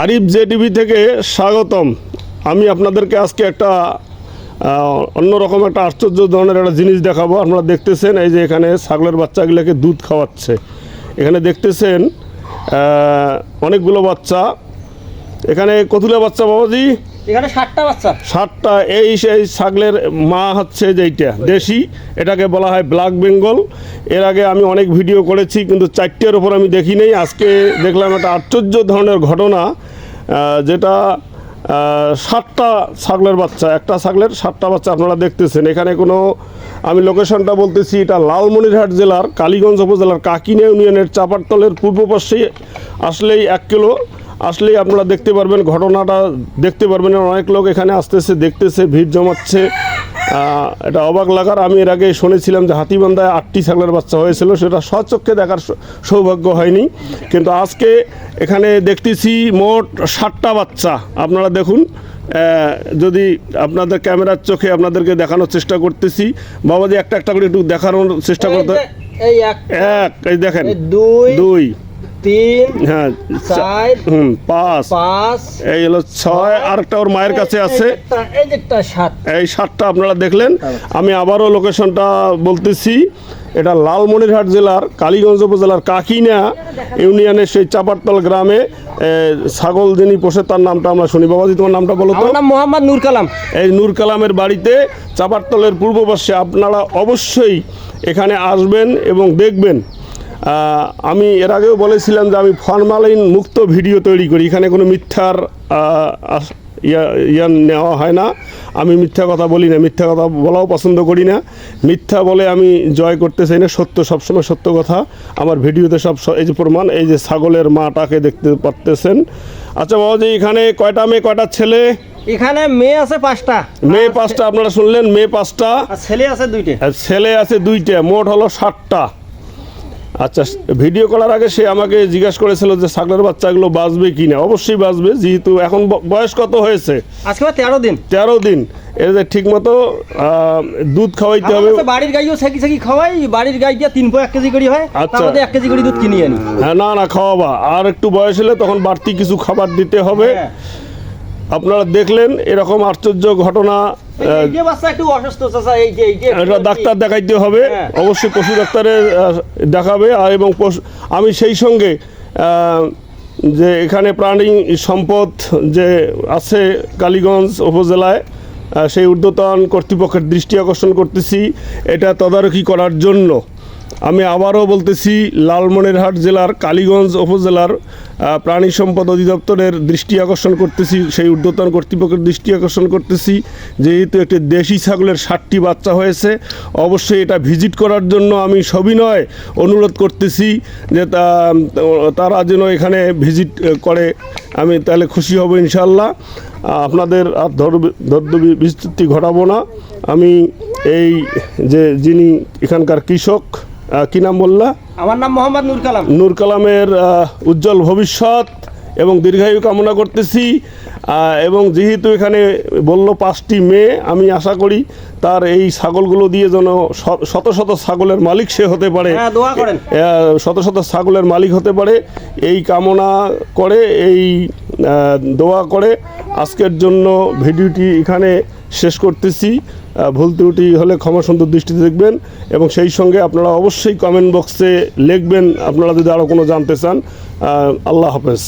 Arif J TV থেকে স্বাগতম। আমি আপনাদেরকে আজকে একটা অন্যরকম একটা আশ্চর্য ধরনের একটা জিনিস দেখাবো। আপনারা দেখতেছেন এই যে এখানে ছাগলের বাচ্চাগুলোকে দুধ খাওয়াচ্ছে। এখানে দেখতেছেন অনেকগুলো বাচ্চা। এখানে কতুলা বাচ্চা, বাবাজি। এখানে ষাটটা বাচ্চা। সাতটা, এই সেই ছাগলের মা হচ্ছে যেইটা, দেশি, এটাকে বলা হয় ব্ল্যাক বেঙ্গল। এর আগে আমি অনেক ভিডিও করেছি, কিন্তু চারটের ওপর আমি দেখি নেই। আজকে দেখলাম একটা আশ্চর্য ধরনের ঘটনা যেটা সাতটা ছাগলের বাচ্চা, একটা ছাগলের সাতটা বাচ্চা আপনারা দেখতেছেন। এখানে কোনো, আমি লোকেশনটা বলতেছি, এটা লালমনিরহাট জেলার, কালীগঞ্জ উপজেলার কাকিনা ইউনিয়নের চাপারতলের পূর্ব পাশে আসলেই এক কিলো আসলেই আপনারা দেখতে পারবেন ঘটনাটা দেখতে পারবেন। অনেক লোক এখানে আসতেছে দেখতেছে ভিড় জমাচ্ছে। এটা অবাক লাগার আমি এর আগে শুনেছিলাম যে হাতিবান্ধায় আটটি ছাগলের বাচ্চা হয়েছিল সেটা সচক্ষে দেখার সৌভাগ্য হয়নি। কিন্তু আজকে এখানে দেখতেছি মোট ষাটটা বাচ্চা। আপনারা দেখুন যদি আপনাদের ক্যামেরার চোখে আপনাদেরকে দেখানোর চেষ্টা করতেছি। বাবাজি একটা একটা করে একটু দেখানোর চেষ্টা করতে যে- এই এক এক এই দেখেন। দুই দুই। তিন হ্যাঁ চার হুম পাঁচ। পাঁচ। এই হলো ছয় আরেকটা ওর মায়ের কাছে আছে। এই সাতটা আপনারা দেখলেন। আমি আবারও লোকেশনটা বলতেছি এটা লালমনিরহাট জেলার কালীগঞ্জ উপজেলার কাকিনা ইউনিয়নের সেই চাপারতল গ্রামে ছাগল যিনি পোষে তার নামটা আমরা শুনি। বাবাজি তোমার নামটা বলো তো? নাম মোহাম্মদ নূর কালাম। এই নূর কালামের বাড়িতে চাপারতলের পূর্ব পাশে আপনারা অবশ্যই এখানে আসবেন এবং দেখবেন। আমি এর আগেও বলেছিলাম যে আমি ফরমালিন মুক্ত ভিডিও তৈরি করি। এখানে কোনো মিথ্যার ইয়া নেওয়া হয় না। আমি মিথ্যা কথা বলি না মিথ্যা কথা বলাও পছন্দ করি না। মিথ্যা বলে আমি জয় করতে চাই না সত্য সবসময় সত্য কথা। আমার ভিডিওতে সব এই যে প্রমাণ এই যে ছাগলের মাটাকে দেখতে পারতেছেন। আচ্ছা বাবাজি এখানে কয়টা মেয়ে কয়টা ছেলে? এখানে মেয়ে আছে পাঁচটা। মেয়ে পাঁচটা আপনারা শুনলেন মেয়ে পাঁচটা। আর ছেলে আছে দুইটা। ছেলে আছে দুইটা মোট হলো ষাটটা আচ্ছা ভিডিও করার আগে সে আমাকে জিজ্ঞাসা করেছিল যে ছাগলের বাচ্চাগুলো বাঁচবে কি না অবশ্যই বাঁচবে যেহেতু এখন বয়স কত হয়েছে? আজকে তেরো দিন। তেরো দিন। এদের ঠিক মতো দুধ খাওয়াইতে হবে। বাড়ির গাইও সেকি সেকি খাওয়াই বাড়ির গাই দিয়ে তিন পো এক কেজি করে হয় আচ্ছা। এক কেজি করে দুধ কিনি আনি। হ্যাঁ না না খাওয়াবা। আর একটু বয়স হলে তখন বাড়তি কিছু খাবার দিতে হবে। হ্যাঁ। আপনারা দেখলেন এরকম আশ্চর্য ঘটনা এটা ডাক্তার দেখাইতে হবে। হ্যাঁ। অবশ্যই পশু ডাক্তারের দেখাবে। আর এবং আমি সেই সঙ্গে যে এখানে প্রাণী সম্পদ যে আছে কালীগঞ্জ উপজেলায় সেই ঊর্ধ্বতন কর্তৃপক্ষের দৃষ্টি আকর্ষণ করতেছি। এটা তদারকি করার জন্য। আমি আবারও বলতেছি, লালমনিরহাট জেলার কালীগঞ্জ উপজেলার প্রাণী সম্পদ অধিদপ্তরের দৃষ্টি আকর্ষণ করতেছি, সেই ঊর্ধ্বতন কর্তৃপক্ষের দৃষ্টি আকর্ষণ করতেছি। যেহেতু একটি দেশি ছাগলের ষাটটি বাচ্চা হয়েছে, অবশ্যই এটা ভিজিট করার জন্য আমি সবিনয় অনুরোধ করতেছি যে তারা যেন এখানে ভিজিট করে, আমি তাহলে খুশি হব ইনশাল্লাহ আপনাদের আর ধর- বিস্তৃতি ঘটাবো না। আমি এই যে যিনি এখানকার কৃষক কি নাম বললা আমার নাম মোহাম্মদ নূর কালাম। নূর কালামের উজ্জ্বল ভবিষ্যৎ এবং দীর্ঘায়ু কামনা করতেছি। এবং যেহেতু এখানে বলল পাঁচটি মেয়ে আমি আশা করি তার এই ছাগলগুলো দিয়ে যেন শত শত ছাগলের মালিক সে হতে পারে। হ্যাঁ, শত শত ছাগলের মালিক হতে পারে। এই কামনা করে এই দোয়া করে আজকের জন্য ভিডিওটি এখানে শেষ করতেছি। ভুল ত্রুটি হলে ক্ষমা সুন্দর দৃষ্টিতে দেখবেন এবং সেই সঙ্গে আপনারা অবশ্যই কমেন্ট বক্সে লিখবেন। আপনারা যদি আরও কোনো জানতে চান আল্লাহ হাফেজ।